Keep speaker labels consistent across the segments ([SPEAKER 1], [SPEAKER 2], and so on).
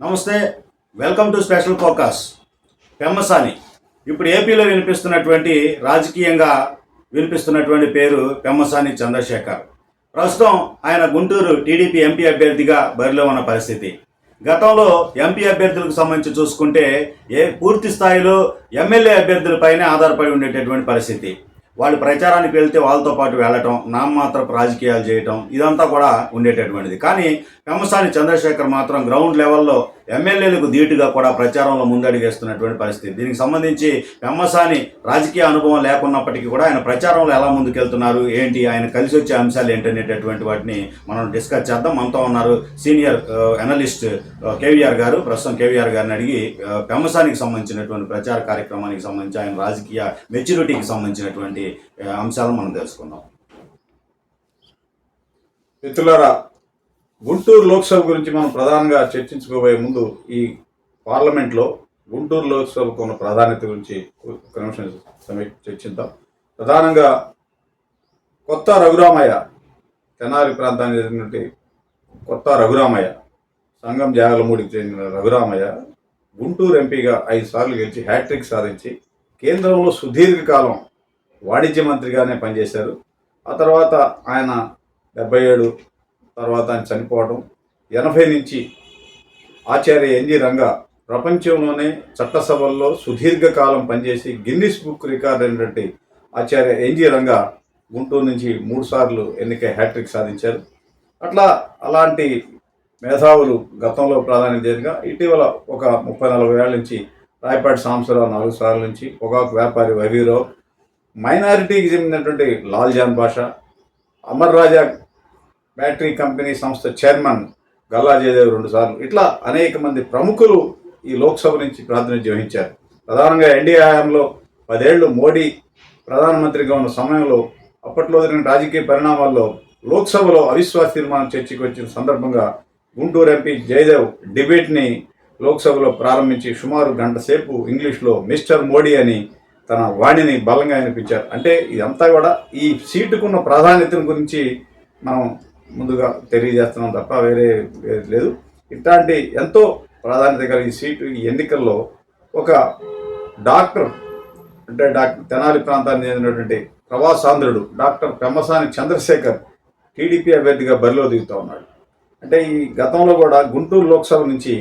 [SPEAKER 1] Namaste welcome to special focus. Pemmasani ఇప్పుడు ఏపీలో వినిపిస్తున్నటువంటి రాజకీయంగా వినిపిస్తున్నటువంటి పేరు పెమ్మసాని చంద్రశేఖర్. ప్రస్తుతం ఆయన గుంటూరు టీడీపీ ఎంపీ అభ్యర్థిగా బరిలో ఉన్న పరిస్థితి. గతంలో ఎంపీ అభ్యర్థులకు సంబంధించి చూసుకుంటే ఏ పూర్తి స్థాయిలో ఎమ్మెల్యే అభ్యర్థులపైనే ఆధారపడి ఉండేటటువంటి పరిస్థితి. వాళ్ళు ప్రచారానికి వెళ్తే వాళ్ళతో పాటు వెళ్ళటం నామమాత్రపు రాజకీయాలు చేయటం ఇదంతా కూడా ఉండేటటువంటిది. కానీ పెమ్మసాని చంద్రశేఖర్ మాత్రం గ్రౌండ్ లెవెల్లో ఎమ్మెల్యేలకు ధీటుగా కూడా ప్రచారంలో ముందడుగేస్తున్నటువంటి పరిస్థితి. దీనికి సంబంధించి పెమ్మసాని రాజకీయ అనుభవం లేకున్నప్పటికీ కూడా ఆయన ప్రచారంలో ఎలా ముందుకెళ్తున్నారు ఏంటి ఆయన కలిసి వచ్చే అంశాలు ఏంటనేటటువంటి వాటిని మనం డిస్కస్ చేద్దాం. మనతో ఉన్నారు సీనియర్ అనలిస్ట్ కేవీఆర్ గారు. ప్రస్తుతం కేవీఆర్ గారిని అడిగి పెమ్మసానికి సంబంధించినటువంటి ప్రచార కార్యక్రమానికి సంబంధించి ఆయన రాజకీయ మెచ్యూరిటీకి సంబంధించినటువంటి అంశాలను మనం తెలుసుకుందాం.
[SPEAKER 2] మిత్రులారా గుంటూరు లోక్సభ గురించి మనం ప్రధానంగా చర్చించుకోబోయే ముందు ఈ పార్లమెంట్లో గుంటూరు లోక్సభకు ఉన్న ప్రాధాన్యత గురించి ఒక నిమిషం సమీ చర్చిద్దాం. ప్రధానంగా కొత్త రఘురామయ్య తెనాలి ప్రాంతానికి చెందినటువంటి కొత్త రఘురామయ్య సంఘం జాగలమూడికి చెందిన రఘురామయ్య గుంటూరు ఎంపీగా ఐదు సార్లు గెలిచి హ్యాట్రిక్ సాధించి కేంద్రంలో సుదీర్ఘకాలం వాణిజ్య మంత్రిగానే పనిచేశారు. ఆ తర్వాత ఆయన డెబ్బై ఏడు తర్వాత ఆయన చనిపోవడం. ఎనభై నుంచి ఆచార్య ఎన్జి రంగా ప్రపంచంలోనే చట్టసభల్లో సుదీర్ఘకాలం పనిచేసి గిన్నిస్ బుక్ రికార్డ్ అయినటువంటి ఆచార్య ఎన్జి రంగా గుంటూరు నుంచి మూడు సార్లు ఎన్నికై హ్యాట్రిక్ సాధించారు. అట్లా అలాంటి మేధావులు గతంలో ప్రాధాన్యతగా ఇటీవల ఒక ముప్పై నలభై ఏళ్ళ నుంచి రాయపాటి సాంబశివరావు నాలుగు సార్ల నుంచి పొగాకు వ్యాపారి వైవీరావు మైనారిటీకి చెందినటువంటి లాల్జాన్ భాష అమర్ రాజా బ్యాటరీ కంపెనీ సంస్థ చైర్మన్ గల్లా జయదేవ్ రెండుసార్లు ఇట్లా అనేక మంది ప్రముఖులు ఈ లోక్సభ నుంచి ప్రాతినిధ్యం వహించారు. ప్రధానంగా ఎన్డీఏ హయాంలో పదేళ్ళు మోడీ ప్రధానమంత్రిగా ఉన్న సమయంలో అప్పట్లో జరిగిన రాజకీయ పరిణామాల్లో లోక్సభలో అవిశ్వాస తీర్మానం చర్చకు వచ్చిన సందర్భంగా గుంటూరు ఎంపీ జయదేవ్ డిబేట్ని లోక్సభలో ప్రారంభించి సుమారు గంట సేపు ఇంగ్లీష్లో మిస్టర్ మోడీ అని తన వాణిని బలంగా వినిపించారు. అంటే ఇదంతా కూడా ఈ సీటుకున్న ప్రాధాన్యతను గురించి మనం ముందుగా తెలియజేస్తున్నాం తప్ప వేరే వేరే లేదు. ఇట్లాంటి ఎంతో ప్రాధాన్యత కలిగి సీటు ఈ ఎన్నికల్లో ఒక డాక్టర్ అంటే డాక్టర్ తెనాలి ప్రాంతానికి చెందినటువంటి ప్రవాసాంధ్రుడు డాక్టర్ పెమ్మసాని చంద్రశేఖర్ టీడీపీ అభ్యర్థిగా బరిలో దిగుతూ ఉన్నాడు. అంటే ఈ గతంలో కూడా గుంటూరు లోక్సభ నుంచి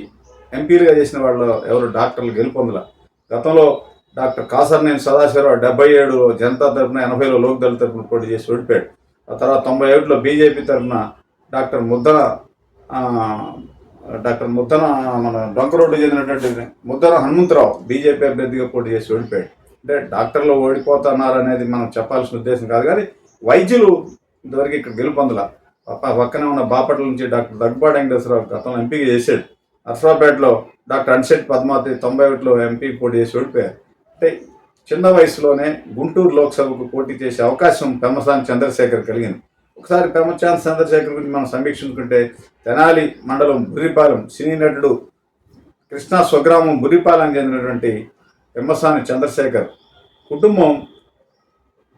[SPEAKER 2] ఎంపీలుగా చేసిన వాళ్ళు ఎవరు? డాక్టర్లు గెలుపొందల. గతంలో డాక్టర్ కాసర్నేని సదాశివరావు డెబ్బై ఏడులో జనతా తరఫున ఎనభైలో లోక్దళ తరఫున పోటీ చేసి ఓడిపోయాడు. తర్వాత తొంభై ఒకటిలో బీజేపీ తరఫున డాక్టర్ ముద్దన డాక్టర్ ముద్దన మన డొంకరోడ్డు చెందినటువంటి ముద్దన హనుమంతరావు బీజేపీ అభ్యర్థిగా పోటీ చేసి ఓడిపోయాడు. అంటే డాక్టర్లు ఓడిపోతున్నారు అనేది మనం చెప్పాల్సిన ఉద్దేశం కాదు కానీ వైద్యులు ఇంతవరకు ఇక్కడ గెలుపొందల పక్కనే ఉన్న బాపట్ల నుంచి డాక్టర్ దగ్గుబాటి వెంకటేశ్వరరావు గతంలో ఎంపీగా చేశాడు. అర్ఫాపేటలో డాక్టర్ అన్షెట్ పద్మావతి తొంభై ఒకటిలో ఎంపీ పోటీ చేసి ఓడిపోయారు. అంటే చిన్న వయసులోనే గుంటూరు లోక్సభకు పోటీ చేసే అవకాశం పెమ్మసాని చంద్రశేఖర్ కలిగింది. ఒకసారి పెమ్మచాంద్ చంద్రశేఖర్ గురించి మనం సమీక్షించుకుంటే తెనాలి మండలం బురిపాలెం సినీ నటుడు కృష్ణా స్వగ్రామం బురిపాలెం చెందినటువంటి పెమ్మసాని చంద్రశేఖర్ కుటుంబం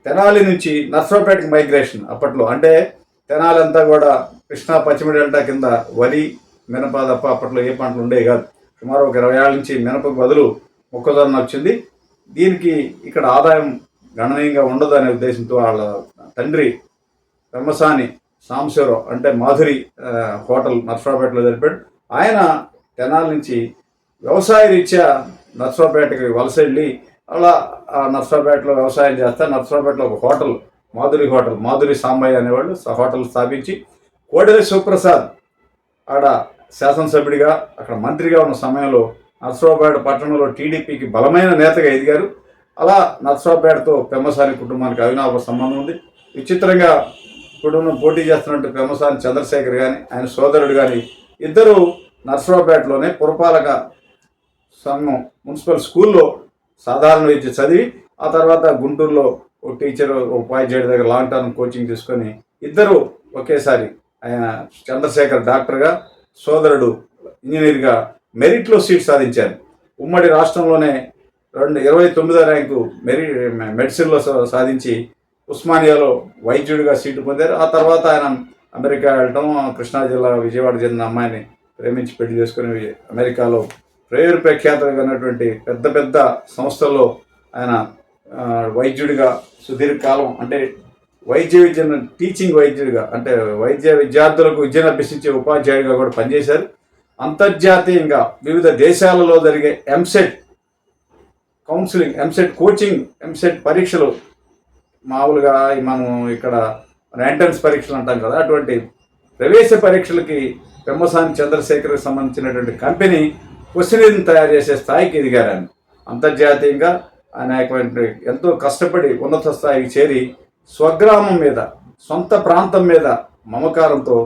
[SPEAKER 2] తెనాలి నుంచి నర్సరావుపేటకి మైగ్రేషన్ అప్పట్లో. అంటే తెనాలి అంతా కూడా కృష్ణా పశ్చిమ డెల్టా కింద వరి మినప తప్ప అప్పట్లో ఏ పంటలు ఉండేవి కాదు. సుమారు ఒక ఇరవై ఏళ్ళ నుంచి మినపకు బదులు మొక్కజొన్న వచ్చింది. దీనికి ఇక్కడ ఆదాయం గణనీయంగా ఉండదు అనే ఉద్దేశంతో వాళ్ళ తండ్రి బ్రహ్మసాని సాంబశివరావు అంటే మాధురి హోటల్ నర్సరావుపేటలో జరిపాడు. ఆయన తెనాల నుంచి వ్యవసాయ రీత్యా నర్సరావుపేటకి వలస వెళ్ళి అలా ఆ నర్సరావుపేటలో వ్యవసాయం చేస్తే నర్సరావుపేటలో ఒక హోటల్ మాధురి హోటల్ మాధురి సాంబయ్య అనేవాళ్ళు హోటల్ స్థాపించి కోడెల శివప్రసాద్ ఆడ శాసనసభ్యుడిగా అక్కడ మంత్రిగా ఉన్న సమయంలో నర్సరావుపేట పట్టణంలో టీడీపీకి బలమైన నేతగా ఎదిగారు. అలా నర్సరావుపేటతో పెమ్మసాని కుటుంబానికి అవినాభ సంబంధం ఉంది. విచిత్రంగా కుటుంబం పోటీ చేస్తున్నట్టు పెమ్మసాని చంద్రశేఖర్ కానీ ఆయన సోదరుడు కానీ ఇద్దరు నర్సరావుపేటలోనే పురపాలక సంఘం మున్సిపల్ స్కూల్లో సాధారణ విద్య చదివి ఆ తర్వాత గుంటూరులో ఓ టీచర్ ఒక ఉపాధ్యాయుడి దగ్గర లాంగ్ టర్మ్ కోచింగ్ తీసుకొని ఇద్దరు ఒకేసారి ఆయన చంద్రశేఖర్ డాక్టర్గా సోదరుడు ఇంజనీర్గా మెరిట్లో సీట్ సాధించారు. ఉమ్మడి రాష్ట్రంలోనే రెండు ఇరవై తొమ్మిదో ర్యాంకు మెరి మెడిసిన్లో సాధించి ఉస్మానియాలో వైద్యుడిగా సీటు పొందారు. ఆ తర్వాత ఆయన అమెరికా వెళ్ళటం కృష్ణా జిల్లా విజయవాడ చెందిన అమ్మాయిని ప్రేమించి పెళ్ళి చేసుకుని అమెరికాలో ప్రేరు ప్రఖ్యాతమైనటువంటి పెద్ద పెద్ద సంస్థల్లో ఆయన వైద్యుడిగా సుదీర్ఘకాలం అంటే వైద్య విద్యను టీచింగ్ వైద్యుడిగా అంటే వైద్య విద్యార్థులకు విద్యను అభ్యసించే ఉపాధ్యాయుడిగా కూడా పనిచేశారు. అంతర్జాతీయంగా వివిధ దేశాలలో జరిగే EAMCET counselling EAMCET coaching EAMCET పరీక్షలు మామూలుగా మనం ఇక్కడ ఎంట్రన్స్ పరీక్షలు అంటాం కదా అటువంటి ప్రవేశ పరీక్షలకి పెమ్మసాని చంద్రశేఖర్కి సంబంధించినటువంటి కంపెనీ క్వశ్చన్ తయారు చేసే స్థాయికి ఎదిగారు ఆయన అంతర్జాతీయంగా ఆయన ఎంతో కష్టపడి ఉన్నత స్థాయికి చేరి స్వగ్రామం మీద సొంత ప్రాంతం మీద మమకారంతో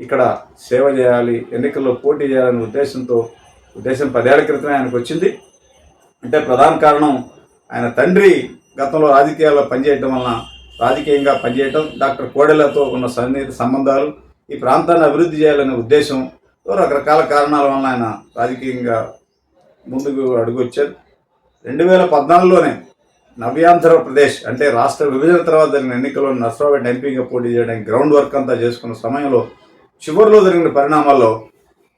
[SPEAKER 2] ఇక్కడ సేవ చేయాలి ఎన్నికల్లో పోటీ చేయాలనే ఉద్దేశంతో ఉద్దేశం పదేళ్ళ క్రితమే ఆయనకు వచ్చింది. అంటే ప్రధాన కారణం ఆయన తండ్రి గతంలో రాజకీయాల్లో పనిచేయటం వలన రాజకీయంగా పనిచేయటం డాక్టర్ కోడెలతో ఉన్న సన్నిహిత సంబంధాలు ఈ ప్రాంతాన్ని అభివృద్ధి చేయాలనే ఉద్దేశం రకరకాల కారణాల వలన ఆయన రాజకీయంగా ముందుకు అడుగొచ్చారు. రెండు వేల పద్నాలుగులోనే నవ్యాంధ్రప్రదేశ్ అంటే రాష్ట్ర విభజన తర్వాత జరిగిన ఎన్నికల్లో నర్సరావుపేట ఎంపీగా పోటీ చేయడానికి గ్రౌండ్ వర్క్ అంతా చేసుకున్న సమయంలో చివరిలో జరిగిన పరిణామాల్లో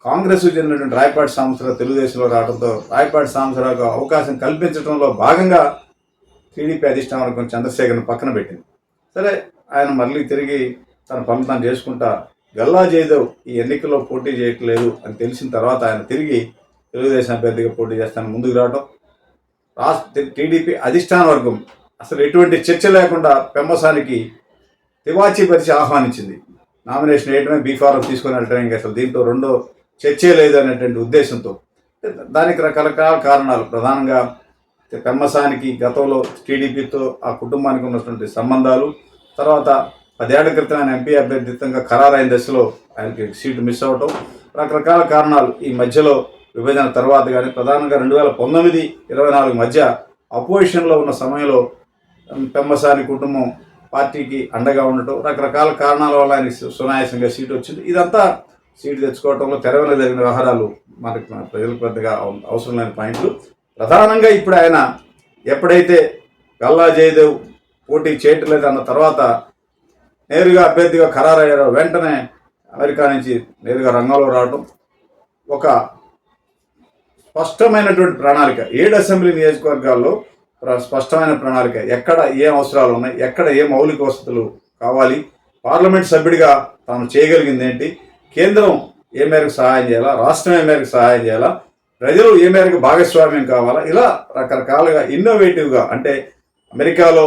[SPEAKER 2] కాంగ్రెస్ చెందినటువంటి రాయపాటి సాంబశివరావు తెలుగుదేశంలో రావడంతో రాయపాటి సాంబశివరావుకు అవకాశం కల్పించడంలో భాగంగా టీడీపీ అధిష్టానం వర్గం చంద్రశేఖర్ని పక్కన పెట్టింది. సరే ఆయన మళ్ళీ తిరిగి తన పనులు తాను చేసుకుంటా గల్లా జయదేవ్ ఈ ఎన్నికల్లో పోటీ చేయట్లేదు అని తెలిసిన తర్వాత ఆయన తిరిగి తెలుగుదేశం అభ్యర్థిగా పోటీ చేస్తాను ముందుకు రావడం. రాష్ట్ర టీడీపీ అధిష్టాన వర్గం అసలు ఎటువంటి చర్చ లేకుండా పెమ్మసానికి తివాచీ పరిచి ఆహ్వానించింది. నామినేషన్ వేయడమే బీఫారం తీసుకొని వెళ్ళటమే ఇంకా అసలు దీంట్లో రెండో చర్చే లేదు అనేటువంటి ఉద్దేశంతో. దానికి రకరకాల కారణాలు. ప్రధానంగా పెమ్మసానికి గతంలో టీడీపీతో ఆ కుటుంబానికి ఉన్నటువంటి సంబంధాలు తర్వాత పదేళ్ళ క్రితం ఆయన ఎంపీ అభ్యర్థితంగా ఖరారైన దశలో ఆయనకి సీటు మిస్ అవ్వటం రకరకాల కారణాలు. ఈ మధ్యలో విభజన తర్వాత కానీ ప్రధానంగా రెండు వేల పంతొమ్మిది ఇరవై నాలుగు మధ్య అపోజిషన్లో ఉన్న సమయంలో పెమ్మసాని కుటుంబం పార్టీకి అండగా ఉండటం రకరకాల కారణాల వల్ల ఆయనకి సునాయాసంగా సీటు వచ్చింది. ఇదంతా సీటు తెచ్చుకోవటంలో తెరవెల జరిగిన వ్యవహారాలు మనకు ప్రజలకు పెద్దగా అవసరం లేని పాయింట్లు. ప్రధానంగా ఇప్పుడు ఆయన ఎప్పుడైతే గల్లా జయదేవ్ పోటీ చేయట్లేదు అన్న తర్వాత నేరుగా అభ్యర్థిగా ఖరారయ్యారో వెంటనే అమెరికా నుంచి నేరుగా రంగంలో రావడం ఒక స్పష్టమైనటువంటి ప్రణాళిక. ఏడు అసెంబ్లీ నియోజకవర్గాల్లో స్పష్టమైన ప్రణాళిక ఎక్కడ ఏం అవసరాలు ఉన్నాయి ఎక్కడ ఏ మౌలిక వసతులు కావాలి పార్లమెంట్ సభ్యుడిగా తాను చేయగలిగింది ఏంటి కేంద్రం ఏ మేరకు సహాయం చేయాలా రాష్ట్రం ఏ మేరకు సహాయం చేయాలా ప్రజలు ఏ మేరకు భాగస్వామ్యం కావాలా ఇలా రకరకాలుగా ఇన్నోవేటివ్గా అంటే అమెరికాలో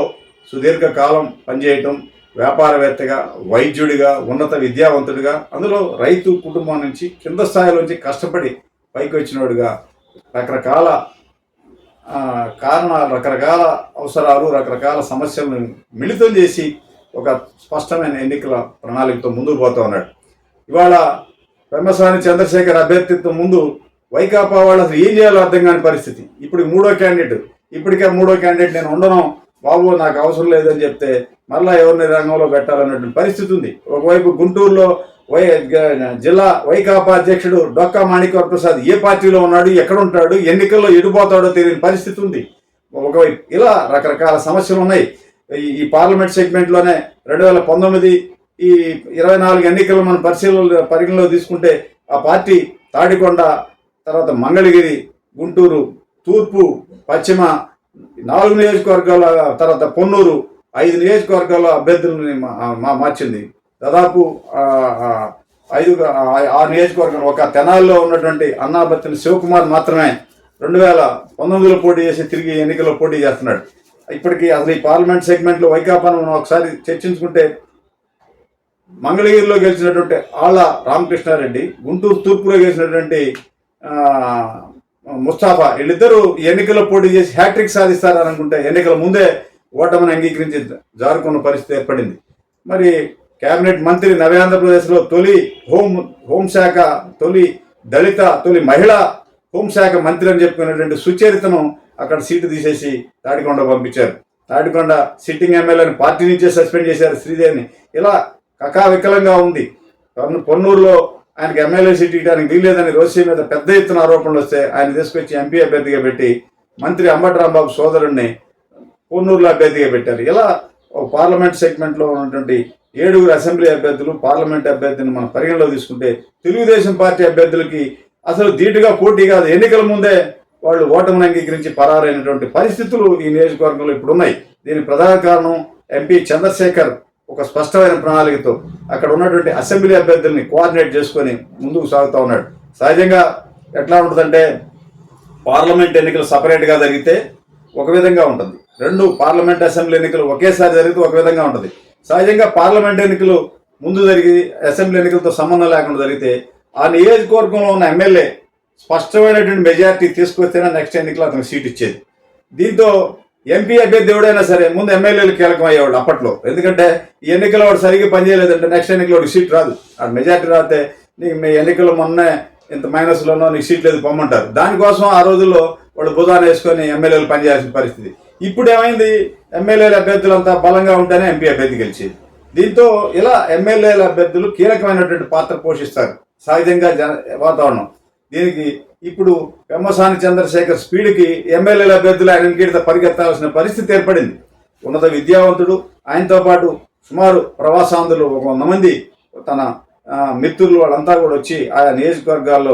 [SPEAKER 2] సుదీర్ఘకాలం పనిచేయటం వ్యాపారవేత్తగా వైద్యుడిగా ఉన్నత విద్యావంతుడిగా అందులో రైతు కుటుంబం నుంచి కింద స్థాయి నుంచి కష్టపడి పైకి వచ్చినోడుగా రకరకాల కారణాలు రకరకాల అవసరాలు రకరకాల సమస్యలను మిళితం చేసి ఒక స్పష్టమైన ఎన్నికల ప్రణాళికతో ముందుకు పోతా ఉన్నాడు. ఇవాళ పెమ్మస్వామి చంద్రశేఖర్ అభ్యర్థిత్వం ముందు వైకాపా వాళ్ళు అసలు ఏం చేయాలో అర్థం కాని పరిస్థితి. ఇప్పుడు మూడో క్యాండిడేట్. ఇప్పటికే మూడో క్యాండిడేట్ నేను ఉండను. బాబు నాకు అవసరం లేదని చెప్తే మళ్ళీ ఎవరిని రంగంలో పెట్టాలన్నటువంటి పరిస్థితి ఉంది. ఒకవైపు గుంటూరులో వై జిల్లా వైకాపా అధ్యక్షుడు డొక్కా మాణిక్వర్ ప్రసాద్ ఏ పార్టీలో ఉన్నాడు ఎక్కడ ఉంటాడు ఎన్నికల్లో ఎడిపోతాడో తెలియని పరిస్థితి ఉంది. ఒకవైపు ఇలా రకరకాల సమస్యలు ఉన్నాయి. ఈ పార్లమెంట్ సెగ్మెంట్లోనే రెండు వేల పంతొమ్మిది ఈ ఇరవై నాలుగు ఎన్నికలు మనం పరిశీలన పరిగణలో తీసుకుంటే ఆ పార్టీ తాడికొండ తర్వాత మంగళగిరి గుంటూరు తూర్పు పశ్చిమ నాలుగు నియోజకవర్గాల తర్వాత పొన్నూరు ఐదు నియోజకవర్గాల అభ్యర్థులని మా- మార్చింది. దాదాపు ఐదు ఆరు నియోజకవర్గం ఒక తెనాల్లో ఉన్నటువంటి అన్నాబత్తిని శివకుమార్ మాత్రమే రెండు వేల పంతొమ్మిదిలో పోటీ చేసి తిరిగి ఎన్నికల్లో పోటీ చేస్తున్నాడు. ఇప్పటికీ అసలు ఈ పార్లమెంట్ సెగ్మెంట్లో వైకాపాను మనం ఒకసారి చర్చించుకుంటే మంగళగిరిలో గెలిచినటువంటి ఆళ్ళ రామకృష్ణారెడ్డి గుంటూరు తూర్పులో గెలిచినటువంటి ముస్తాఫా వీళ్ళిద్దరూ ఈ ఎన్నికల్లో పోటీ చేసి హ్యాట్రిక్ సాధిస్తారని అనుకుంటే ఎన్నికల ముందే ఓటమిని అంగీకరించి జారుకున్న పరిస్థితి ఏర్పడింది. మరి కేబినెట్ మంత్రి నవ్యాంధ్రప్రదేశ్లో తొలి హోం హోంశాఖ తొలి దళిత తొలి మహిళా హోంశాఖ మంత్రి అని చెప్పుకున్నటువంటి సుచరితను అక్కడ సీటు తీసేసి తాడికొండ పంపించారు. తాడికొండ సిట్టింగ్ ఎమ్మెల్యేని పార్టీ నుంచే సస్పెండ్ చేశారు శ్రీదేవిని. ఇలా కకావికలంగా ఉంది. పొన్నూరులో ఆయనకి ఎమ్మెల్యే సీట్ ఇవ్వడానికి వీల్లేదని రోసీ మీద పెద్ద ఎత్తున ఆరోపణలు వస్తే ఆయన తీసుకొచ్చి ఎంపీ అభ్యర్థిగా పెట్టి మంత్రి అంబటి రాంబాబు సోదరుణ్ణి పొన్నూరులో అభ్యర్థిగా పెట్టారు. ఇలా పార్లమెంట్ సెగ్మెంట్లో ఉన్నటువంటి ఏడుగురు అసెంబ్లీ అభ్యర్థులు పార్లమెంట్ అభ్యర్థిని మనం పరిగణలో తీసుకుంటే తెలుగుదేశం పార్టీ అభ్యర్థులకి అసలు ధీటుగా పోటీ కాదు. ఎన్నికల ముందే వాళ్ళు ఓటమిని అంగీకరించి పరారైనటువంటి పరిస్థితులు ఈ నియోజకవర్గంలో ఇప్పుడు ఉన్నాయి దీనికి ప్రధాన కారణం ఎంపీ చంద్రశేఖర్ ఒక స్పష్టమైన ప్రణాళికతో అక్కడ ఉన్నటువంటి అసెంబ్లీ అభ్యర్థుల్ని కోఆర్డినేట్ చేసుకొని ముందుకు సాగుతూ ఉన్నాడు. సహజంగా ఎట్లా ఉంటుందంటే పార్లమెంట్ ఎన్నికలు సపరేట్గా జరిగితే ఒక విధంగా ఉంటుంది. రెండు పార్లమెంట్ అసెంబ్లీ ఎన్నికలు ఒకేసారి జరిగితే ఒక విధంగా ఉంటుంది. సహజంగా పార్లమెంట్ ఎన్నికలు ముందు జరిగి అసెంబ్లీ ఎన్నికలతో సంబంధం లేకుండా జరిగితే ఆ నియోజకవర్గంలో ఉన్న ఎమ్మెల్యే స్పష్టమైనటువంటి మెజారిటీ తీసుకొస్తేనే నెక్స్ట్ ఎన్నికలు అతనికి సీట్ ఇచ్చేది. దీంతో ఎంపీ అభ్యర్థి ఎవడైనా సరే ముందు ఎమ్మెల్యేలు కీలకం అయ్యేవాడు అప్పట్లో. ఎందుకంటే ఈ ఎన్నికల్లో వాడు సరిగ్గా పనిచేయలేదంటే నెక్స్ట్ ఎన్నికల్లో వాడికి సీట్ రాదు. ఆ మెజారిటీ రాతే నీకు మీ ఎన్నికల్లో మొన్నే ఇంత మైనస్లోనో నీకు సీట్ లేదు పొమ్మంటారు. దానికోసం ఆ రోజుల్లో వాళ్ళు భుజాన్ని వేసుకొని ఎమ్మెల్యేలు పనిచేయాల్సిన పరిస్థితి. ఇప్పుడు ఏమైంది ఎమ్మెల్యేల అభ్యర్థులంతా బలంగా ఉంటేనే ఎంపీ అభ్యర్థి గెలిచేది. దీంతో ఇలా ఎమ్మెల్యేల అభ్యర్థులు కీలకమైనటువంటి పాత్ర పోషిస్తారు. సహజంగా జన వాతావరణం. దీనికి ఇప్పుడు పెమ్మసాని చంద్రశేఖర్ స్పీడ్కి ఎమ్మెల్యేల అభ్యర్థులు ఆయన కీడిత పరిగెత్తాల్సిన పరిస్థితి ఏర్పడింది? ఉన్నత విద్యావంతుడు ఆయనతో పాటు సుమారు ప్రవాసాంధ్రులు ఒక వంద మంది తన మిత్రులు వాళ్ళంతా కూడా వచ్చి ఆయా నియోజకవర్గాల్లో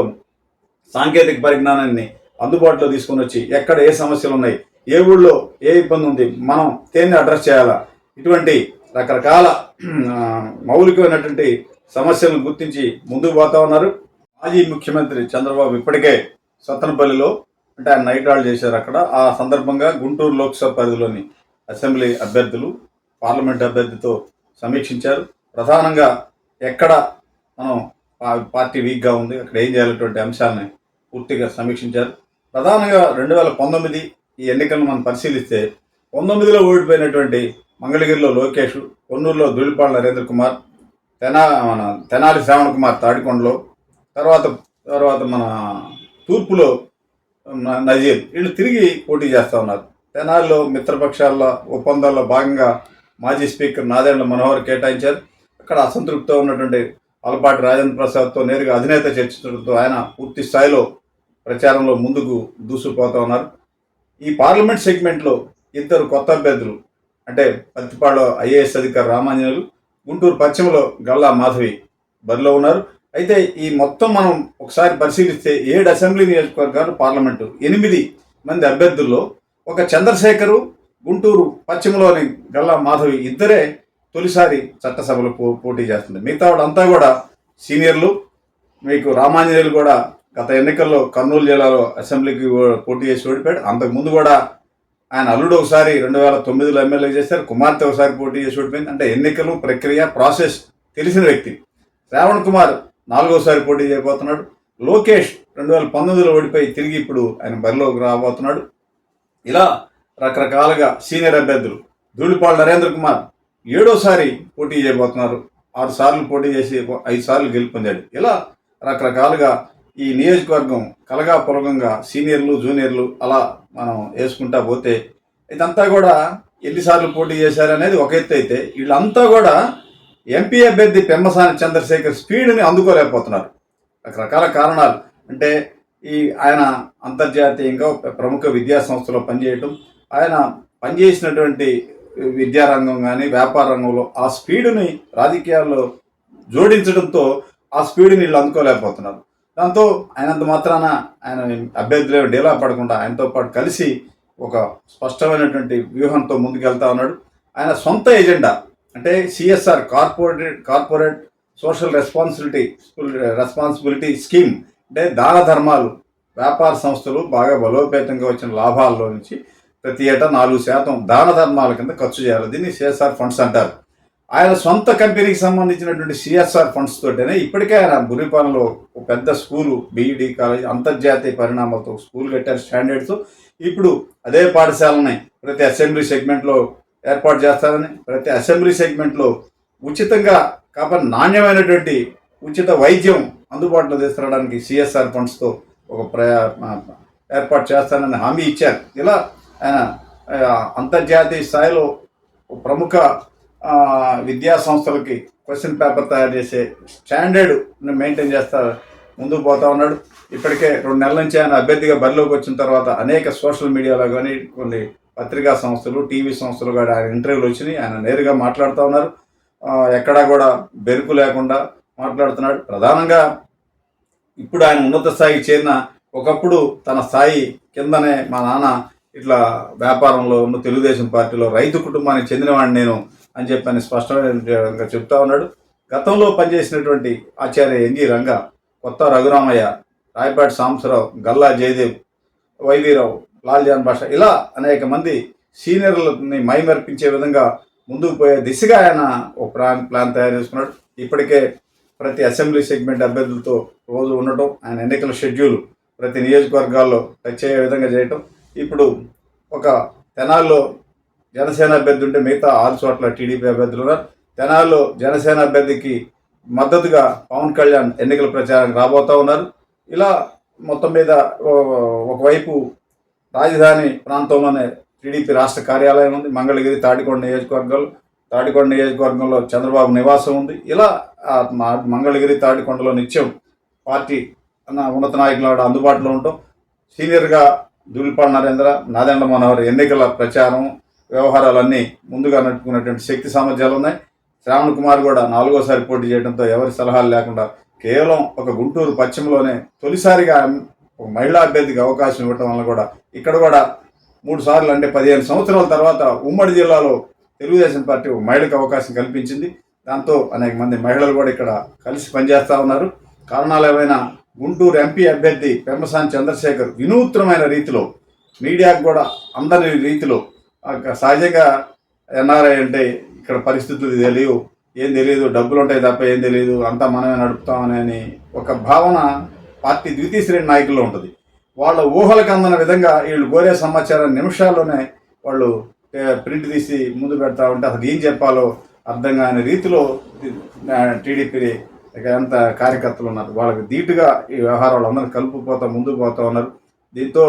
[SPEAKER 2] సాంకేతిక పరిజ్ఞానాన్ని అందుబాటులో తీసుకొని వచ్చి ఎక్కడ ఏ సమస్యలు ఉన్నాయి ఏ ఊళ్ళో ఏ ఇబ్బంది ఉంది మనం దేన్ని అడ్రస్ చేయాలా? ఇటువంటి రకరకాల మౌలికమైనటువంటి సమస్యలను గుర్తించి ముందుకు పోతా ఉన్నారు. మాజీ ముఖ్యమంత్రి చంద్రబాబు ఇప్పటికే సత్తనపల్లిలో అంటే ఆయన నైట్ హాల్ చేశారు అక్కడ. ఆ సందర్భంగా గుంటూరు లోక్సభ పరిధిలోని అసెంబ్లీ అభ్యర్థులు పార్లమెంట్ అభ్యర్థితో సమీక్షించారు. ప్రధానంగా ఎక్కడ మనం పా- పార్టీ వీక్గా ఉంది అక్కడ ఏం చేయాలటువంటి అంశాలని పూర్తిగా సమీక్షించారు. ప్రధానంగా రెండు వేల పంతొమ్మిది ఈ ఎన్నికలను మనం పరిశీలిస్తే పంతొమ్మిదిలో ఓడిపోయినటువంటి మంగళగిరిలో లోకేష్ కొన్నూరులో ధూళిపాళ నరేంద్ర కుమార్ తెనా మన తెనాలి శ్రావణ్ కుమార్ తాడికొండలో తర్వాత తర్వాత మన తూర్పులో నజీర్ వీళ్ళు తిరిగి పోటీ చేస్తూ ఉన్నారు. తెనాలిలో మిత్రపక్షాల ఒప్పందాల్లో భాగంగా మాజీ స్పీకర్ నాదేండ్ల మనోహర్ కేటాయించారు. అక్కడ అసంతృప్తితో ఉన్నటువంటి అలపాటి రాజేంద్ర ప్రసాద్తో నేరుగా అధినేత చర్చించడంతో ఆయన పూర్తి స్థాయిలో ప్రచారంలో ముందుకు దూసుకుపోతూ ఉన్నారు. ఈ పార్లమెంట్ సెగ్మెంట్లో ఇద్దరు కొత్త అభ్యర్థులు అంటే పత్తిపాడు ఐఏఎస్ అధికారి రామాంజనేయులు గుంటూరు పశ్చిమలో గల్లా మాధవి బరిలో ఉన్నారు. అయితే ఈ మొత్తం మనం ఒకసారి పరిశీలిస్తే ఏడు అసెంబ్లీ నియోజకవర్గాలు పార్లమెంటు ఎనిమిది మంది అభ్యర్థుల్లో ఒక చంద్రశేఖరు గుంటూరు పశ్చిమలోని గల్లా మాధవి ఇద్దరే తొలిసారి చట్టసభలో పో పోటీ చేస్తుంది మిగతా అంతా కూడా సీనియర్లు మీకు రామాంజనేయులు కూడా గత ఎన్నికల్లో కర్నూలు జిల్లాలో అసెంబ్లీకి పోటీ చేసి ఓడిపోయాడు. అంతకుముందు కూడా ఆయన అల్లుడు ఒకసారి రెండు వేల తొమ్మిదిలో ఎమ్మెల్యే చేశారు. కుమార్తె ఒకసారి పోటీ చేసి ఓడిపోయింది. అంటే ఎన్నికలు ప్రక్రియ ప్రాసెస్ తెలిసిన వ్యక్తి. శ్రావణ్ కుమార్ నాలుగోసారి పోటీ చేయబోతున్నాడు. లోకేష్ రెండు వేల పంతొమ్మిదిలో ఓడిపోయి తిరిగి ఇప్పుడు ఆయన బరిలోకి రాబోతున్నాడు. ఇలా రకరకాలుగా సీనియర్ అభ్యర్థులు ధూళిపాడు నరేంద్ర కుమార్ ఏడోసారి పోటీ చేయబోతున్నారు. ఆరు సార్లు పోటీ చేసి ఐదు సార్లు గెలుపొందాడు. ఇలా రకరకాలుగా ఈ నియోజకవర్గం కలగా పొలగంగా సీనియర్లు జూనియర్లు అలా మనం వేసుకుంటా పోతే ఇదంతా కూడా ఎన్నిసార్లు పోటీ చేశారనేది ఒక ఎత్తు అయితే వీళ్ళంతా కూడా ఎంపీ అభ్యర్థి పెమ్మసాని చంద్రశేఖర్ స్పీడ్ని అందుకోలేకపోతున్నారు. రకరకాల కారణాలు అంటే ఈ ఆయన అంతర్జాతీయంగా ప్రముఖ విద్యా సంస్థలో పనిచేయటం ఆయన పనిచేసినటువంటి విద్యారంగం కానీ వ్యాపార రంగంలో ఆ స్పీడుని రాజకీయాల్లో జోడించడంతో ఆ స్పీడ్ని వీళ్ళు అందుకోలేకపోతున్నారు. దాంతో ఆయనంత మాత్రాన ఆయన అభ్యర్థులు డేలా పడకుండా ఆయనతో పాటు కలిసి ఒక స్పష్టమైనటువంటి వ్యూహంతో ముందుకెళ్తా ఉన్నాడు. ఆయన సొంత ఎజెండా అంటే CSR corporate corporate social responsibility responsibility scheme అంటే దాన ధర్మాలు వ్యాపార సంస్థలు బాగా బలోపేతంగా వచ్చిన లాభాల్లో నుంచి ప్రతి ఏటా నాలుగు శాతం దాన ధర్మాల కింద ఖర్చు చేయాలి. దీన్ని సిఎస్ఆర్ ఫండ్స్ అంటారు. ఆయన సొంత కంపెనీకి సంబంధించినటువంటి సిఎస్ఆర్ ఫండ్స్ తోటనే ఇప్పటికే ఆయన బురిపాలెంలో ఒక పెద్ద స్కూలు బీఈడి కాలేజ్ అంతర్జాతీయ పరిణామాలతో స్కూల్ కట్టారు స్టాండర్డ్స్. ఇప్పుడు అదే పాఠశాలని ప్రతి అసెంబ్లీ సెగ్మెంట్లో ఏర్పాటు చేస్తారని ప్రతి అసెంబ్లీ సెగ్మెంట్లో ఉచితంగా కాబట్టి నాణ్యమైనటువంటి ఉచిత వైద్యం అందుబాటులో తీసుకురావడానికి సిఎస్ఆర్ ఫండ్స్తో ఒక ప్రయా ఏర్పాటు చేస్తానని హామీ ఇచ్చారు. ఇలా ఆయన అంతర్జాతీయ స్థాయిలో ఒక ప్రముఖ విద్యా సంస్థలకి క్వశ్చన్ పేపర్ తయారు చేసే స్టాండర్డ్ మెయింటైన్ చేస్తా ముందుకు పోతా ఉన్నాడు. ఇప్పటికే రెండు నెలల నుంచి ఆయన అభ్యర్థిగా బరిలోకి వచ్చిన తర్వాత అనేక సోషల్ మీడియాలో కానీ కొన్ని పత్రికా సంస్థలు టీవీ సంస్థలు కూడా ఆయన ఇంటర్వ్యూలు వచ్చినాయి. ఆయన నేరుగా మాట్లాడుతూ ఉన్నారు. ఎక్కడా కూడా బెరుకు లేకుండా మాట్లాడుతున్నాడు. ప్రధానంగా ఇప్పుడు ఆయన ఉన్నత స్థాయికి చేరిన ఒకప్పుడు తన స్థాయి కిందనే మా నాన్న ఇట్లా వ్యాపారంలో ఉన్న తెలుగుదేశం పార్టీలో రైతు కుటుంబానికి చెందినవాడిని నేను అని చెప్పి ఆయన స్పష్టంగా చెప్తా ఉన్నాడు. గతంలో పనిచేసినటువంటి ఆచార్య ఎన్జి రంగ కొత్త రఘురామయ్య రాయపాటి సాంబశివరావు గల్లా జయదేవ్ వైవీరావు లాల్జాన్ భాష ఇలా అనేక మంది సీనియర్లని మైమర్పించే విధంగా ముందుకు పోయే దిశగా ఆయన ఒక ప్లాన్ ప్లాన్ తయారు చేసుకున్నాడు. ఇప్పటికే ప్రతి అసెంబ్లీ సెగ్మెంట్ అభ్యర్థులతో రోజు ఉండటం ఆయన ఎన్నికల షెడ్యూల్ ప్రతి నియోజకవర్గాల్లో టచ్ అయ్యే విధంగా చేయటం. ఇప్పుడు ఒక తెనాల్లో జనసేన అభ్యర్థి ఉంటే మిగతా ఆరు చోట్ల టీడీపీ అభ్యర్థులు ఉన్నారు. తెనాల్లో జనసేన అభ్యర్థికి మద్దతుగా పవన్ కళ్యాణ్ ఎన్నికల ప్రచారానికి రాబోతా ఉన్నారు. ఇలా మొత్తం మీద ఒకవైపు రాజధాని ప్రాంతంలోనే టీడీపీ రాష్ట్ర కార్యాలయం ఉంది. మంగళగిరి తాడికొండ నియోజకవర్గాలు తాడికొండ నియోజకవర్గంలో చంద్రబాబు నివాసం ఉంది. ఇలా మా- మంగళగిరి తాడికొండలో నిత్యం పార్టీ అన్న ఉన్నత నాయకులు ఆవిడ అందుబాటులో ఉంటాం సీనియర్గా దులిపాడు నరేంద్ర నాదెండ్ల మనోహర్ ఎన్నికల ప్రచారం వ్యవహారాలన్నీ ముందుగా నడుపుకున్నటువంటి శక్తి సామర్థ్యాలు ఉన్నాయి. శ్రావణ్ కుమార్ కూడా నాలుగోసారి పోటీ చేయడంతో ఎవరి సలహాలు లేకుండా కేవలం ఒక గుంటూరు పశ్చిమలోనే తొలిసారిగా ఒక మహిళా అభ్యర్థికి అవకాశం ఇవ్వటం వల్ల కూడా ఇక్కడ కూడా మూడు సార్లు అంటే పదిహేను సంవత్సరాల తర్వాత ఉమ్మడి జిల్లాలో తెలుగుదేశం పార్టీ ఒక మహిళకు అవకాశం కల్పించింది. దాంతో అనేక మంది మహిళలు కూడా ఇక్కడ కలిసి పనిచేస్తూ ఉన్నారు. కారణాలు ఏమైనా గుంటూరు ఎంపీ అభ్యర్థి పెమ్మసాని చంద్రశేఖర్ వినూత్నమైన రీతిలో మీడియాకు కూడా అందరి రీతిలో సహజంగా ఎన్ఆర్ఐ అంటే ఇక్కడ పరిస్థితులు తెలియవు ఏం తెలియదు డబ్బులు ఉంటాయి తప్ప ఏం తెలియదు అంతా మనమే నడుపుతామని అని ఒక భావన పార్టీ ద్వితీయ శ్రేణి నాయకుల్లో ఉంటుంది. వాళ్ళ ఊహలకు అందిన విధంగా వీళ్ళు కోరే సమాచారం నిమిషాల్లోనే వాళ్ళు ప్రింట్ తీసి ముందు పెడతా ఉంటే అసలు ఏం చెప్పాలో అర్థం కాని రీతిలో టీడీపీ అంత ఎంత కార్యకర్తలు ఉన్నారు. వాళ్ళకి ధీటుగా ఈ వ్యవహారాలు అందరూ కలుపుపోతా ముందుకు పోతా ఉన్నారు. దీంతో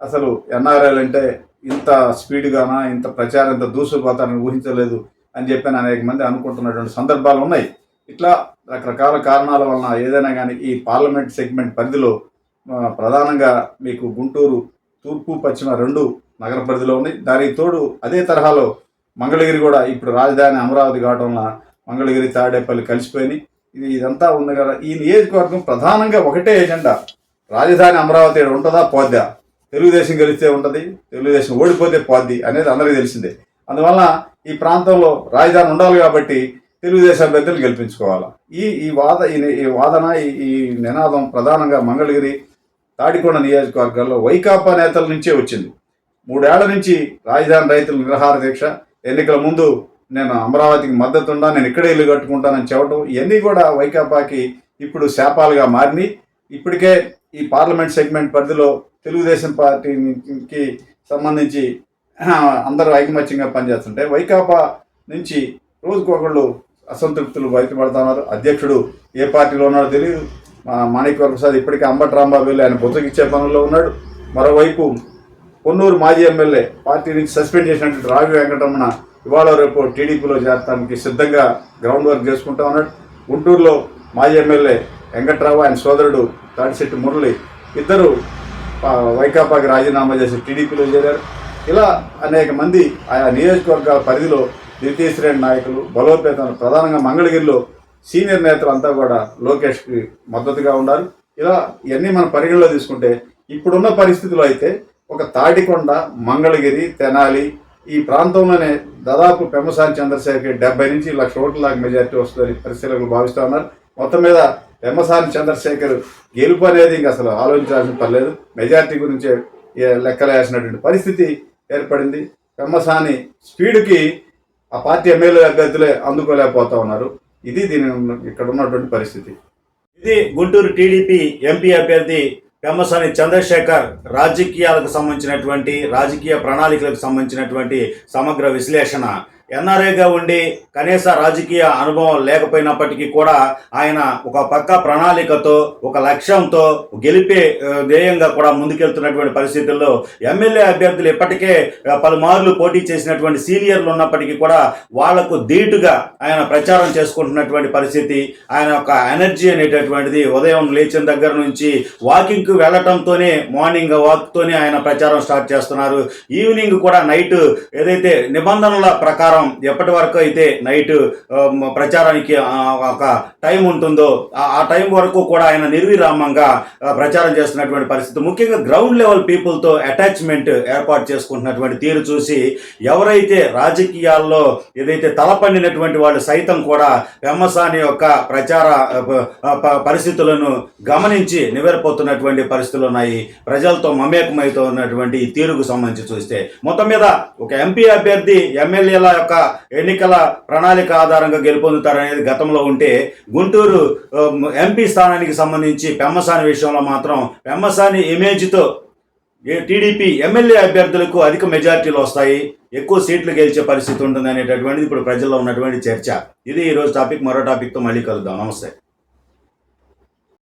[SPEAKER 2] అసలు ఎన్ఆర్ఐలు అంటే ఇంత స్పీడ్గానా ఇంత ప్రచారం ఇంత దూసుకుపోతారని ఊహించలేదు అని చెప్పి అనేక మంది అనుకుంటున్నటువంటి సందర్భాలు ఉన్నాయి. ఇట్లా రకరకాల కారణాల వలన ఏదైనా కానీ ఈ పార్లమెంట్ సెగ్మెంట్ పరిధిలో ప్రధానంగా మీకు గుంటూరు తూర్పు పశ్చిమ రెండు నగర పరిధిలో ఉన్నాయి. దానికి తోడు అదే తరహాలో మంగళగిరి కూడా ఇప్పుడు రాజధాని అమరావతి కావడం వలన మంగళగిరి తాడేపల్లి కలిసిపోయినాయి. ఇది ఇదంతా ఉంది కదా. ఈ నియోజకవర్గం ప్రధానంగా ఒకటే ఎజెండా. రాజధాని అమరావతి ఉంటుందా? పోద్దా? తెలుగుదేశం గెలిస్తే ఉంటుంది తెలుగుదేశం ఓడిపోతే పోద్ది అనేది అందరికీ తెలిసిందే. అందువల్ల ఈ ప్రాంతంలో రాజధాని ఉండాలి కాబట్టి తెలుగుదేశం అభ్యర్థులు గెలిపించుకోవాలి. ఈ ఈ వాద ఈ వాదన ఈ ఈ నినాదం ప్రధానంగా మంగళగిరి తాడికొండ నియోజకవర్గాల్లో వైకాపా నేతల నుంచే వచ్చింది. మూడేళ్ళ నుంచి రాజధాని రైతుల నిరహార దీక్ష ఎన్నికల ముందు నేను అమరావతికి మద్దతు ఉండా నేను ఇక్కడే ఇల్లు కట్టుకుంటానని చెప్పడం ఇవన్నీ కూడా వైకాపాకి ఇప్పుడు శాపాలుగా మారినాయి. ఇప్పటికే ఈ పార్లమెంట్ సెగ్మెంట్ పరిధిలో తెలుగుదేశం పార్టీకి సంబంధించి అందరూ ఐకమత్యంగా పనిచేస్తుంటే వైకాపా నుంచి రోజుకొకళ్ళు అసంతృప్తులు బయటపడుతున్నారు అధ్యక్షుడు ఏ పార్టీలో ఉన్నాడో తెలియదు మా మాణిక్ ప్రసాద్ ఇప్పటికే అంబటి రాంబాబు వెళ్ళి ఆయన బుద్ధకిచ్చే పనుల్లో ఉన్నాడు. మరోవైపు కొన్నూరు మాజీ ఎమ్మెల్యే పార్టీ నుంచి సస్పెండ్ చేసినటువంటి రావి వెంకటరమణ ఇవాళ రేపు టీడీపీలో చేరటానికి సిద్ధంగా గ్రౌండ్ వర్క్ చేసుకుంటా ఉన్నాడు. గుంటూరులో మాజీ ఎమ్మెల్యే వెంకట్రావు ఆయన సోదరుడు తాడిశెట్టి మురళి ఇద్దరు వైకాపాకి రాజీనామా చేసి టీడీపీలో చేరారు. ఇలా అనేక మంది ఆయా నియోజకవర్గాల పరిధిలో ద్వితీయ శ్రేణి నాయకులు బలోపేతం ప్రధానంగా మంగళగిరిలో సీనియర్ నేతలు అంతా కూడా లోకేష్కి మద్దతుగా ఉన్నారు ఇలా ఇవన్నీ మనం పరిగణలో తీసుకుంటే ఇప్పుడున్న పరిస్థితుల్లో అయితే ఒక తాటికొండ మంగళగిరి తెనాలి ఈ ప్రాంతంలోనే దాదాపు పెమ్మసాని చంద్రశేఖర్ డెబ్బై నుంచి లక్ష ఓట్ల దాకా మెజార్టీ వస్తుందని పరిశీలకులు భావిస్తూ ఉన్నారు. మొత్తం మీద పెమ్మసాని చంద్రశేఖర్ గెలుపు అనేది ఇంక అసలు ఆలోచించాల్సిన పర్లేదు మెజార్టీ గురించి లెక్కలేసినటువంటి పరిస్థితి ఏర్పడింది. పెమ్మసాని స్పీడ్కి ఆ పార్టీ ఎమ్మెల్యే అభ్యర్థులే అందుకోలేకపోతా ఉన్నారు. ఇది దీని ఇక్కడ ఉన్నటువంటి పరిస్థితి.
[SPEAKER 1] ఇది గుంటూరు టీడీపీ ఎంపీ అభ్యర్థి పెమ్మసాని చంద్రశేఖర్ రాజకీయాలకు సంబంధించినటువంటి రాజకీయ ప్రణాళికలకు సంబంధించినటువంటి సమగ్ర విశ్లేషణ ఎన్ఆర్ఏగా ఉండి కనీస రాజకీయ అనుభవం లేకపోయినప్పటికీ కూడా ఆయన ఒక పక్క ప్రణాళికతో ఒక లక్ష్యంతో గెలిపే ధ్యేయంగా కూడా ముందుకెళ్తున్నటువంటి పరిస్థితుల్లో ఎమ్మెల్యే అభ్యర్థులు ఇప్పటికే పలుమార్లు పోటీ చేసినటువంటి సీనియర్లు ఉన్నప్పటికీ కూడా వాళ్ళకు ధీటుగా ఆయన ప్రచారం చేసుకుంటున్నటువంటి పరిస్థితి ఆయన యొక్క ఎనర్జీ అనేటటువంటిది ఉదయం లేచిన దగ్గర నుంచి వాకింగ్కి వెళ్ళటంతోనే మార్నింగ్ వాక్తోనే ఆయన ప్రచారం స్టార్ట్ చేస్తున్నారు. ఈవినింగ్ కూడా నైట్ ఏదైతే నిబంధనల ప్రకారం ప్రకారం ఎప్పటి వరకు అయితే నైట్ ప్రచారానికి ఒక టైం ఉంటుందో ఆ- టైం వరకు కూడా ఆయన నిర్విరామంగా ప్రచారం చేస్తున్నటువంటి పరిస్థితి. ముఖ్యంగా గ్రౌండ్ లెవెల్ పీపుల్తో అటాచ్మెంట్ ఏర్పాటు చేసుకుంటున్నటువంటి తీరు చూసి ఎవరైతే రాజకీయాల్లో ఏదైతే తలపండినటువంటి వాళ్ళు సైతం కూడా పెమ్మసాని యొక్క ప్రచార పరిస్థితులను గమనించి నివ్వెరపోతున్నటువంటి పరిస్థితులు ఉన్నాయి. ప్రజలతో మమేకమైతో ఉన్నటువంటి ఈ తీరుకు సంబంధించి చూస్తే. మొత్తం మీద ఒక ఎంపీ అభ్యర్థి ఎమ్మెల్యేల యొక్క ఎన్నికల ప్రణాళిక ఆధారంగా గెలుపొందుతారనేది గతంలో ఉంటే గుంటూరు ఎంపీ స్థానానికి సంబంధించి పెమ్మసాని విషయంలో మాత్రం పెమ్మసాని ఇమేజ్తో టీడీపీ ఎమ్మెల్యే అభ్యర్థులకు అధిక మెజార్టీలు వస్తాయి ఎక్కువ సీట్లు గెలిచే పరిస్థితి ఉంటుంది అనేటటువంటిది ఇప్పుడు ప్రజల్లో ఉన్నటువంటి చర్చ. ఇది ఈరోజు టాపిక్ మరో టాపిక్తో మళ్ళీ కలుద్దాం. నమస్తే.